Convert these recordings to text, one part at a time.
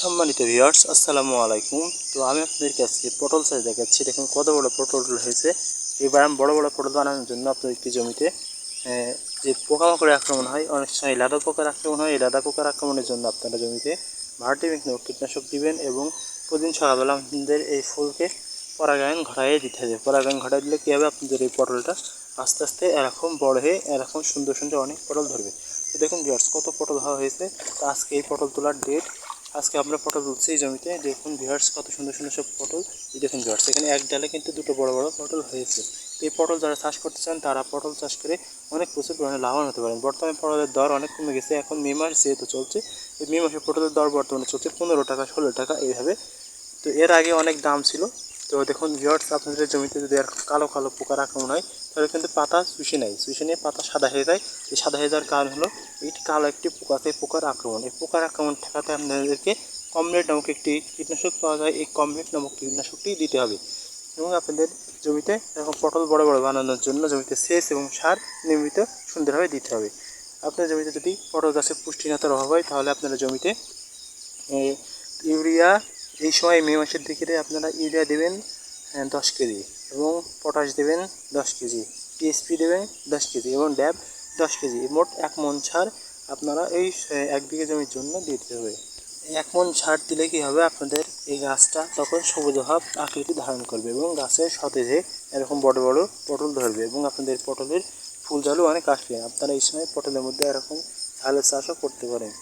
সম্মানিত ভিউয়ার্স আসসালামু আলাইকুম। তো আমি আপনাদের কাছে পটল চাষ দেখাচ্ছি। দেখুন কত বড় পটল হয়েছে। এবার আমি বড় বড় পটল বানানোর জন্য আপনাদেরকে জমিতে যে পোকামাকড়ের আক্রমণ হয়, অনেক সময় লাদা পোকার আক্রমণ হয়। এই লাদা পোকার আক্রমণের জন্য আপনারা জমিতে ভার্টিমিক কীটনাশক দিবেন এবং প্রতিদিন সকালবেলা আপনাদের এই ফুলকে পরাগায়ন ঘটাইয়ে দিতে হবে। পরাগায়ন ঘটাই দিলে কী হবে? আপনাদের এই পটলটা আস্তে আস্তে এরকম বড় হয়ে, এরকম সুন্দর সুন্দর অনেক পটল ধরবে। তো দেখুন ভিউয়ার্স কত পটল হওয়া হয়েছে। তো আজকে এই পটল তোলার ডেট আজকে আমরা পটল উঠছি এই জমিতে। দেখুন ভিউয়ার্স কত সুন্দর সুন্দর সব পটল এই দেখুন ভিউয়ার্স এখানে এক ডালে কিন্তু দুটো বড় বড় পটল হয়েছে। এই পটল যারা চাষ করতে চান, তারা পটল চাষ করে অনেক প্রচুর পরিমাণে লাভবান হতে পারেন। বর্তমানে পটলের দর অনেক কমে গেছে। এখন মে মাস যেহেতু চলছে, এই মে মাসে পটলের দর বর্তমানে চলছে পনেরো টাকা, ষোলো টাকা, এইভাবে। তো এর আগে অনেক দাম ছিল। তো দেখুন ভিউয়ার্স আপনাদের জমিতে যদি আর কালো কালো পোকার আক্রমণ হয়, তাহলে কিন্তু পাতা চুষে নেয়। চুষে নিয়ে পাতা সাদা হয়ে যায়। এই সাদা হয়ে যাওয়ার কারণ হলো এইটি কালো একটি পোকাতে পোকার আক্রমণ। এই পোকার আক্রমণ ঠেকাতে আপনাদেরকে কমলেট নামক একটি কীটনাশক পাওয়া যায়। এই কমলেট নামক কীটনাশকটি দিতে হবে। এবং আপনাদের জমিতে এরকম পটল বড় বড় বানানোর জন্য জমিতে সেচ এবং সার নিয়মিত সুন্দরভাবে দিতে হবে। আপনার জমিতে যদি পটল গাছের পুষ্টিহীনতার অভাব হয়, তাহলে আপনারা জমিতে ইউরিয়া এই সময় মে মাসের দিকে আপনারা ইউরিয়া দেবেন হ্যাঁ, দশ কেজি এবং পটাশ দেবেন দশ কেজি টিএসপি দেবেন দশ কেজি এবং ড্যাব দশ কেজি মোট এক মন সার আপনারা এই এক বিঘা জমির জন্য দিতে হবে। এক মন সার দিলে কী হবে? আপনাদের এই গাছটা তখন সবুজ ভাব আকৃতি ধারণ করবে এবং গাছের সতেজে এরকম বড় বড় পটল ধরবে এবং আপনাদের পটলের ফুল জালও অনেক আসবে। আপনারা এই সময় পটলের মধ্যে এরকম ঝালের চাষও করতে পারেন।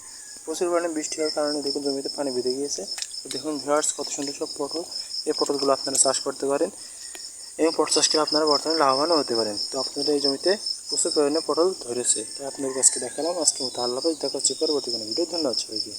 প্রচুর পরিমাণে বৃষ্টি হওয়ার কারণে দেখুন জমিতে পানি বেঁধে গিয়েছে। দেখুন ভিউয়ার্স কত সুন্দর সব পটল এই পটলগুলো আপনারা চাষ করতে পারেন। এবং পটল চাষ করে আপনারা বর্তমানে লাভবানও হতে পারেন। তো আপনারা এই জমিতে প্রচুর পরিমাণে পটল ধরেছে। তাই আপনাদের আজকে দেখালাম। আজকে মতো আল্লাহ দেখা হচ্ছে পরবর্তী কোনো ভিডিও ধন্যবাদ সবাইকে।